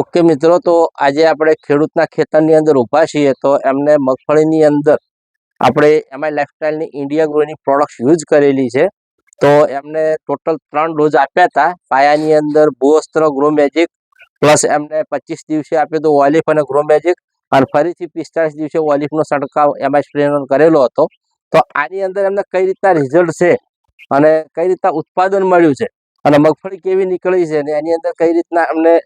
Okay મિત્રો તો આજે આપણે ખેડૂતના ખેતરની અંદર ઊભા છીએ તો એમને મગફળીની અંદર આપણે એમાં લાઇફસ્ટાઈલની ઇન્ડિયા ગ્રોની પ્રોડક્ટ યુઝ કરેલી છે. તો એમને ટોટલ ત્રણ ડોઝ આપ્યા હતા. પાયાની અંદર બોસ્ત્ર ગ્રો મેજિક પ્લસ એમને પચીસ દિવસે આપ્યો હતો ઓલિફ અને ગ્રો મેજિક અને ફરીથી પિસ્તાળીસ દિવસે ઓલિફનો છંટકાવ એમઆઈ સ્પ્રેનો કરેલો હતો. તો આની અંદર એમને કઈ રીતના રિઝલ્ટ છે અને કઈ રીતના ઉત્પાદન મળ્યું છે અને મગફળી કેવી નીકળી છે અને એની અંદર કઈ રીતના એમને અ,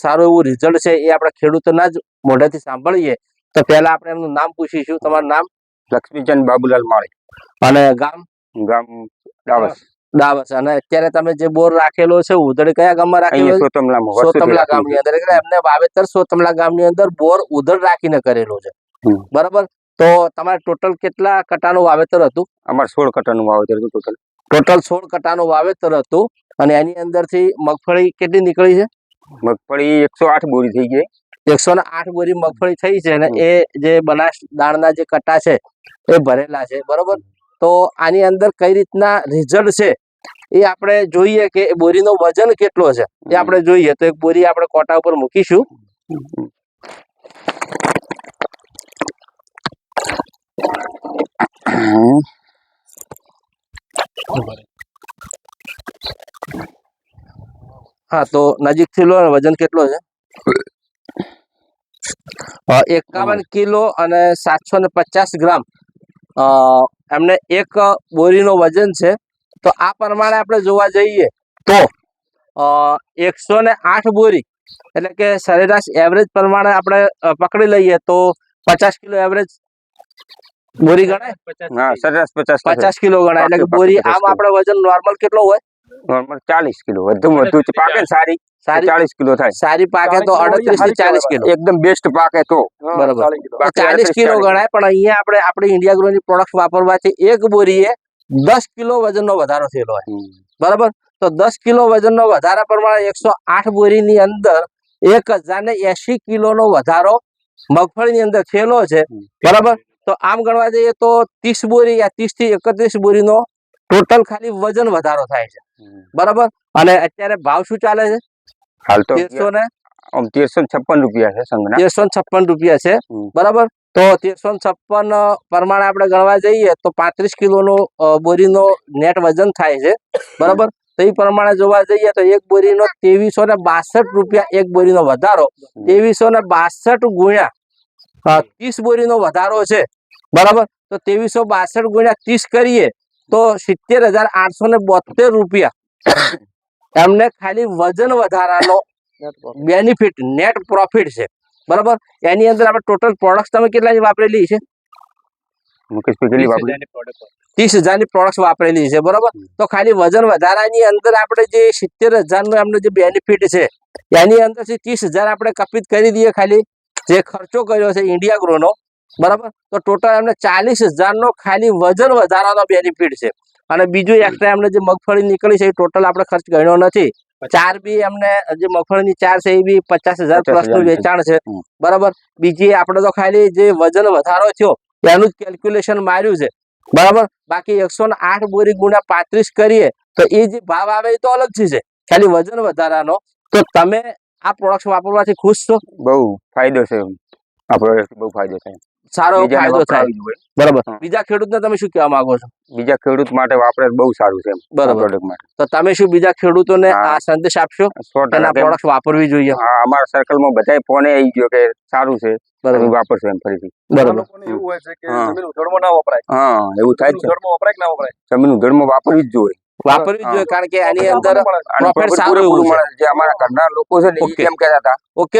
સારું એવું રિઝલ્ટ છે એ આપણે ખેડૂતોના જ મોઢેથી સાંભળીએ. તો પહેલા આપણે એમનું નામ પૂછીશું. તમારું નામ? લક્ષ્મીચંદ બાબુલાલ માળી. અને ગામ? ગામ ડાવસ. ડાવસ. અને અત્યારે તમે જે બોર રાખેલો છે ઉધડ કયા ગામમાં રાખેલો સોતમલા ગામની અંદર. એટલે એમને વાવેતર સોતમલા ગામની અંદર બોર ઉધડ રાખીને કરેલો છે. બરાબર? તો તમારે ટોટલ કેટલા કટાનું વાવેતર હતું? અમારે સોળ કટાનું વાવેતર હતું ટોટલ ટોટલ સોળ કટાનું વાવેતર હતું. અને એની અંદરથી મગફળી કેટલી નીકળી છે? મગફળી એકસો આઠ બોરી થઈ ગઈ. એકસો ને આઠ બોરી મગફળી થઈ છે અને એ જે બનાસ દાણના જે કટ્ટા છે એ ભરેલા છે. બરોબર? તો આની અંદર કઈ રીતના રિઝલ્ટ છે એ આપણે જોઈએ કે એ બોરીનો વજન કેટલો છે એ આપણે જોઈએ. તો એક બોરી આપણે કોટા ઉપર મૂકીશું. હા તો નજીકથી લો વજન કેટલો છે? એકાવન કિલો અને સાતસો ને પચાસ ગ્રામ. અ, એમને એક બોરીનો વજન છે. તો આ પ્રમાણે આપણે જોવા જઈએ તો એકસો ને આઠ બોરી એટલે કે સરેરાશ એવરેજ પ્રમાણે આપણે પકડી લઈએ તો પચાસ કિલો એવરેજ બોરી ગણાય? સરેરાશ પચાસ પચાસ કિલો ગણાય. એટલે બોરી આમ આપણે વજન નોર્મલ કેટલો હોય? નોર્મલ ચાલીસ કિલો. વધુ વધુ પાકે સારી સારી ચાલીસ કિલો થાય. સારી પાકે તો અડત્રીસથી ચાલીસ કિલો. એકદમ બેસ્ટ પાકે તો. બરોબર. ચાલીસ કિલો. ગણાય પણ અહીંયા આપણે આપણે ઇન્ડિયા ગ્રોની પ્રોડક્ટ વાપરવાથી એક બોરીએ દસ કિલો વજનનો વધારો થયેલો હોય. બરાબર? તો દસ કિલો વજનનો વધારા પ્રમાણે એકસો આઠ બોરીની અંદર એક હજાર ને એસી કિલોનો વધારો મગફળીની અંદર થયેલો છે. બરાબર? તો આમ ગણવા જઈએ તો ત્રીસ બોરી યા ત્રીસથી એકત્રીસ બોરીનો ટોટલ ખાલી વજન વધારો થાય છે. બરાબર? અને અત્યારે ભાવ શું ચાલે છે? હાલ તો તેરસો ને? તેરસો છપ્પન રૂપિયા છે સંઘના તેરસો છપ્પન રૂપિયા છે. બરાબર? તો તેરસો છપ્પન પ્રમાણે આપણે ગણવા જઈએ તો પાંત્રીસ કિલોનો બોરીનો નેટ વજન થાય છે. બરાબર? તો એ પ્રમાણે જોવા જઈએ તો એક બોરીનો ત્રેવીસો ને બાસઠ રૂપિયા એક બોરીનો વધારો. ત્રેવીસો ને બાસઠ ગુણ્યા ત્રીસ બોરીનો વધારો છે. બરાબર? તો ત્રેવીસો બાસઠ ગુણ્યા ત્રીસ કરીએ તો સિત્તેર હજાર આઠસો ને બોતેર રૂપિયા. એમને ખાલી વજન વધારાનો બેનિફિટ નેટ પ્રોફિટ છે. બરાબર? એની અંદર આપણે ટોટલ પ્રોડક્ટ તમે કેટલાની વાપરેલી છે? ત્રીસ હજારની હજારની પ્રોડક્ટ વાપરેલી છે બરાબર? તો ખાલી વજન વધારાની અંદર આપણે જે સિત્તેર હજારનો એમનો જે બેનિફિટ છે એની અંદરથી ત્રીસ હજાર આપણે કપિત કરી દઈએ ખાલી. જે ખર્ચો કર્યો છે ઇન્ડિયા ગ્રોનો બરાબર? તો ટોટલ એમને ચાલીસ હજારનો ખાલી વજન વધારાનો બેનિફિટ છે. અને બીજું એક્સ્ટ્રા એમને જે મગફળી નીકળી છે એ ટોટલ આપણે ખર્ચ ગણ્યો નથી. ચાર બી એમને જે મગફળીની ચાર છે એ બી પચાસ હજાર 50,000 પ્લસનું વેચાણ છે. બરાબર? બીજી આપણે તો ખાલી જે વજન વધારો થયો એનું જ કેલ્ક્યુલેશન માર્યું છે. બરાબર? બાકી એકસો ને આઠ બોરી ગુણ્યા પાંત્રીસ કરીએ તો એ જે ભાવ આવે એ તો અલગથી છે. ખાલી વજન વધારાનો. તો તમે આ પ્રોડક્ટ વાપરવાથી ખુશ છો? બહુ ફાયદો છે આ પ્રોડક્ટ બહુ ફાયદો થાય. સારો ફાયદો થાય. બરાબર. બીજા ખેડૂતને તમે શું કહેવા માંગો છો? બીજા ખેડૂત માટે વાપરે બહુ સારું છે બરાબર. પ્રોડક્ટ માટે. તો તમે શું બીજા ખેડૂતોને આ સંદેશ આપશો? પ્રોડક્ટ વાપરવી જોઈએ. હા અમારા સર્કલમાં બધાય ફોને આવી ગયો કે સારું છે બરાબર. વાપરશો એમ ફરીથી. બરાબર. એવું હોય છે કે જમીન ઉધડમાં ના વપરાય. હા એવું થાય જ છે. ઉધડમાં વપરાય કે ના વપરાય? જમીન ઉધડમાં વાપરવી જ જોઈએ. વાપરવી જ જોઈએ કારણ કે આની અંદર આપણને મળે સારું. જે અમારા ઘરના લોકો છે ને એમ કહેતા હતા ઓકે.